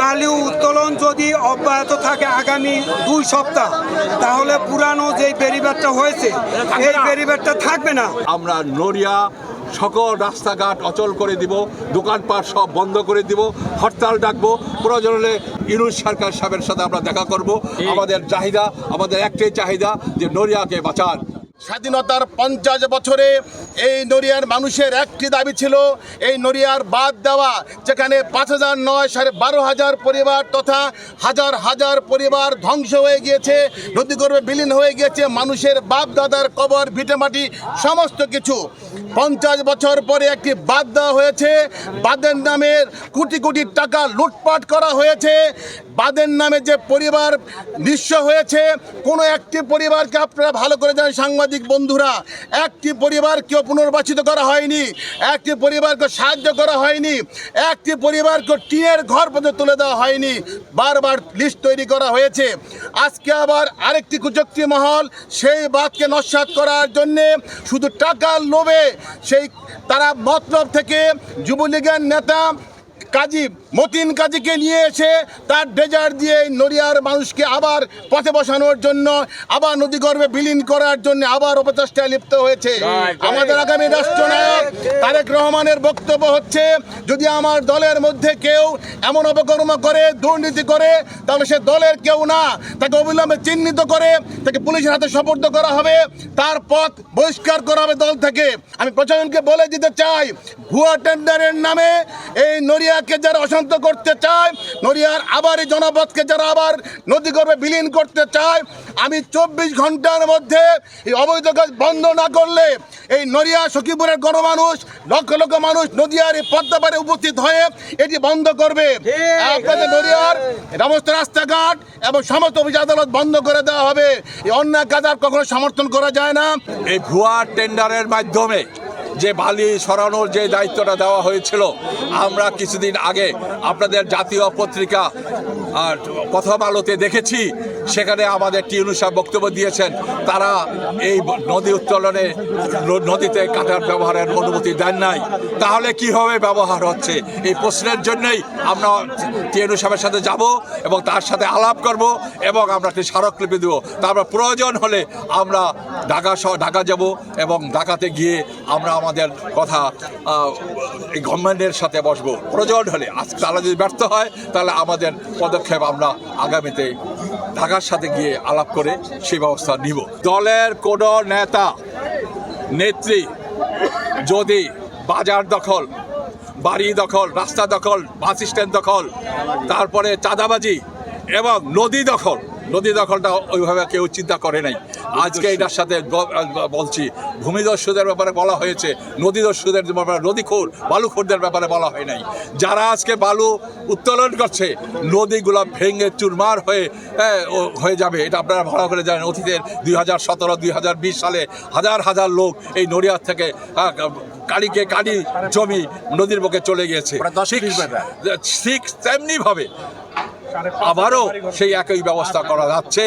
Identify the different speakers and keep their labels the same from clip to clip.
Speaker 1: বালি উত্তোলন যদি অব্যাহত থাকে আগামী দুই সপ্তাহ তাহলে পুরানো যে বেরিবারটা হয়েছে এই বেরিবারটা থাকবে না।
Speaker 2: আমরা নড়িয়া সকল রাস্তাঘাট অচল করে দিব দোকানপাট সব বন্ধ করে দিব হরতাল ডাকবো প্রয়োজন হলে সরকার সাহেবের সাথে আমরা দেখা করব। আমাদের চাহিদা আমাদের একটাই চাহিদা যে নড়িয়াকে বাঁচান।
Speaker 3: স্বাধীনতার পঞ্চাশ বছরে এই নড়িয়ার মানুষের একটি দাবি ছিল, এই নড়িয়ার বাদ দেওয়া, যেখানে পাঁচ হাজার নয় সাড়ে বারো হাজার পরিবার তথা হাজার হাজার পরিবার ধ্বংস হয়ে গিয়েছে নদীগর্ভে বিলীন হয়ে গিয়েছে, মানুষের বাপ দাদার কবর ভিটেমাটি সমস্ত কিছু। পঞ্চাশ বছর পরে একটি বাদ দেওয়া হয়েছে, বাদের নামের কোটি কোটি টাকা লুটপাট করা হয়েছে, বাদের নামে যে পরিবার নিঃস্ব হয়েছে, কোনো একটি পরিবারকে আপনারা ভালো করে জানেন, সাংবাদিক বন্ধুরা, একটি পরিবারকেও পুনর্বাসিত করা হয়নি, একটি পরিবারকে সাহায্য করা হয়নি, একটি পরিবারকে টিনের ঘর পর্যন্ত তুলে দেওয়া হয়নি, বারবার লিস্ট তৈরি করা হয়েছে। আজকে আবার আরেকটি কুচক্রি মহল, সেই বাদকে নস্বাত করার জন্যে শুধু টাকার লোভে সেই তারা মতলব থেকে যুবলীগের নেতা কাজী মতিন কাজীকে নিয়ে এসে তার ডেজার দিয়ে নড়িয়ার মানুষকে আবার পথে বসানোর জন্য আবার নদীগর্ভে বিলীন করার জন্য আবার অপচেষ্টায় লিপ্ত হয়েছে। আমাদের আগামী রাষ্ট্রনায়ক তারেক রহমানের বক্তব্য হচ্ছে যদি আমার দলের মধ্যে কেউ এমন অপকর্ম করে দুর্নীতি করে তাহলে সে দলের কেউ না। তাকে অবিলম্বে চিহ্নিত করে তাকে পুলিশের হাতে সোপর্দ করা হবে। তার পথ বহিষ্কার করা হবে দল থেকে। আমি প্রশাসনকে বলে দিতে চাই ভুয়া টেন্ডারের নামে এই নড়িয়াকে যারা অশান্ত করতে চায় নড়িয়ার আবার এই জনপদকে যারা আবার নদীগর্ভে বিলীন করতে চায় আমি চব্বিশ ঘণ্টার মধ্যে এই অবৈধ কাজ বন্ধ না করলে এই নড়িয়া সখীপুরের গণমানুষ লক্ষ লক্ষ মানুষ নদীয়ার এই পদ্মাপাড়ে উপস্থিত হয়ে এটি বন্ধ করবে। আপনাদের নড়িয়ার সমস্ত রাস্তাঘাট এবং সমস্ত অফিস আদালত বন্ধ করে দেওয়া হবে। এই অন্যায় কাজ আর কখনো সমর্থন করা যায় না।
Speaker 2: এই ভুয়া টেন্ডারের মাধ্যমে যে বালি সরানোর যে দায়িত্বটা দেওয়া হয়েছিল আমরা কিছুদিন আগে আপনাদের জাতীয় পত্রিকা আর প্রথম আলোতে দেখেছি, সেখানে আমাদের টিউনু সাহেব বক্তব্য দিয়েছেন, তারা এই নদী উত্তোলনে নদীতে কাটার ব্যবহারের অনুমতি দেন নাই। তাহলে কীভাবে ব্যবহার হচ্ছে? এই প্রশ্নের জন্যই আমরা টিএনু সাহেবের সাথে যাব এবং তার সাথে আলাপ করব এবং আমরা একটি স্মারকলিপি দেবো। তারপর প্রয়োজন হলে আমরা ঢাকা সহ ঢাকা যাব এবং ঢাকাতে গিয়ে আমরা আমাদের কথা এই গভর্নমেন্টের সাথে বসবো। প্রয়োজন হলে আজ তারা যদি ব্যর্থ হয়, তাহলে আমাদের পদক্ষেপ আমরা আগামীতে ঢাকার সাথে গিয়ে আলাপ করে সেই ব্যবস্থা নিব। দলের কোনো নেতা, নেত্রী যদি বাজার দখল, বাড়ি দখল, রাস্তা দখল, বাস স্ট্যান্ড দখল, তারপরে চাঁদাবাজি এবং নদী দখল নদী দখলটা ওইভাবে কেউ চিন্তা করে নাই। আজকে এটার সাথে বলছি ভূমিদস্যুদের ব্যাপারে বলা হয়েছে নদীদস্যুদের ব্যাপারে নদীখোর বালুখোরদের ব্যাপারে বলা হয় নাই। যারা আজকে বালু উত্তোলন করছে নদীগুলো ভেঙে চুরমার হয়ে হ্যাঁ, যাবে। এটা আপনারা ভালো করে জানেন অতীতের দুই হাজার সতেরো দুই হাজার বিশ সালে হাজার হাজার লোক এই নড়িয়ার থেকে কালিকে কালি জমি নদীর বুকে চলে গিয়েছে। ঠিক- ঠিক তেমনি ভাবে আবারও সেই একই ব্যবস্থা করা যাচ্ছে।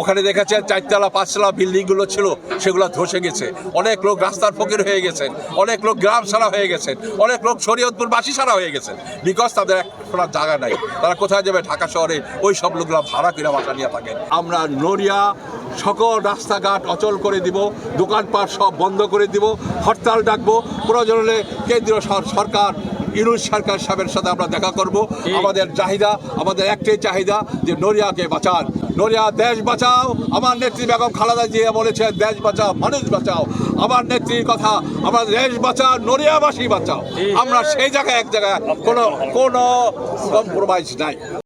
Speaker 2: ওখানে দেখেছেন চারতলা পাঁচতলা বিল্ডিংগুলো ছিল সেগুলো ধসে গেছে। অনেক লোক রাস্তার ফকির হয়ে গেছেন অনেক লোক গ্রাম ছাড়া হয়ে গেছেন অনেক লোক শরীয়তপুর বাসী ছাড়া হয়ে গেছেন। বিকজ তাদের আর জায়গা নাই। তারা কোথায় যাবে? ঢাকা শহরে ওই সব লোকরা ভাড়া কিনা বাসা নিয়ে থাকেন আমরা নড়িয়া সকল রাস্তাঘাট অচল করে দিব দোকানপাট সব বন্ধ করে দিব হরতাল ডাকবো প্রয়োজন হলে কেন্দ্রীয় সরকার ইনুস সরকার সাহেবের সাথে আমরা দেখা করব। আমাদের চাহিদা আমাদের একটাই চাহিদা যে নড়িয়াকে বাঁচান। নড়িয়া দেশ বাঁচাও। আমার নেত্রী বেগম খালাদা জিয়া বলেছেন দেশ বাঁচাও মানুষ বাঁচাও। আমার নেত্রীর কথা আমার দেশ বাঁচাও নড়িয়াবাসী বাঁচাও। আমরা সেই জায়গায় এক জায়গায় কোনো কোনো কম্প্রোমাইজ নাই।